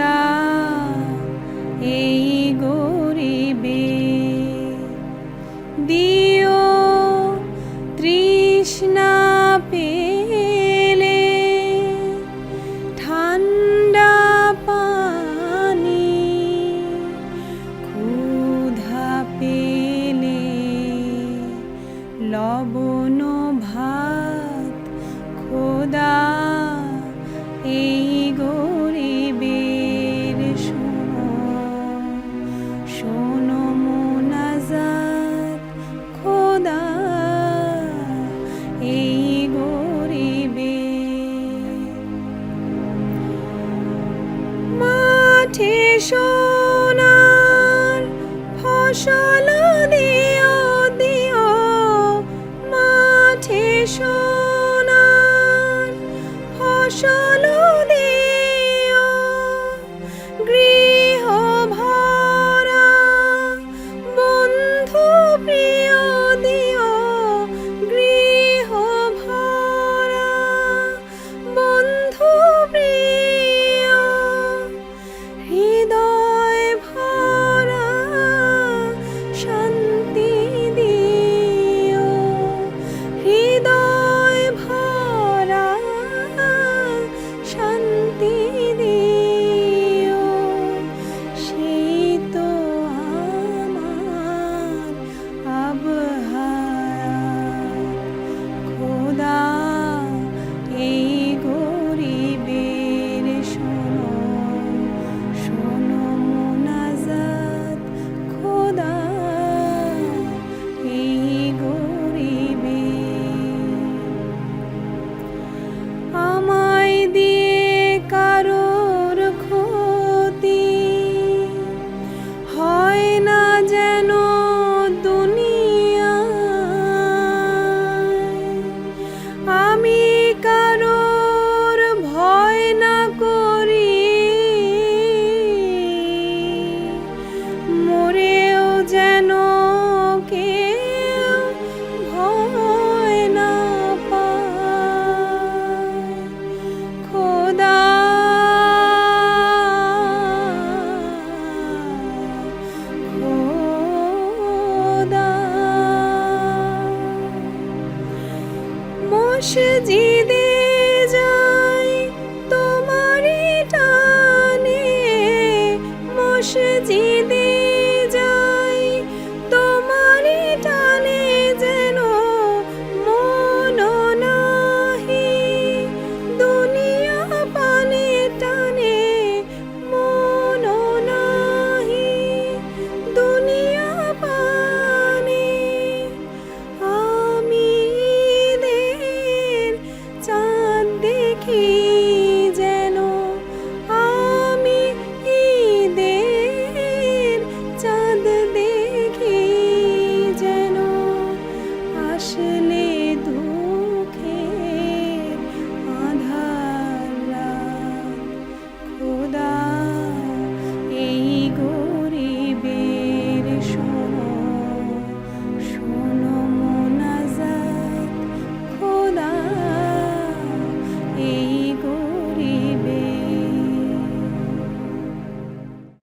খোদা এই গরিবে দিও তৃষ্ণা পেলে ঠান্ডা পানি পেলে লবণ ভাত খোদা এই সোনার ফসল দিও দিও মাঠে সোনার ফসল দিও। মসজিদে যাই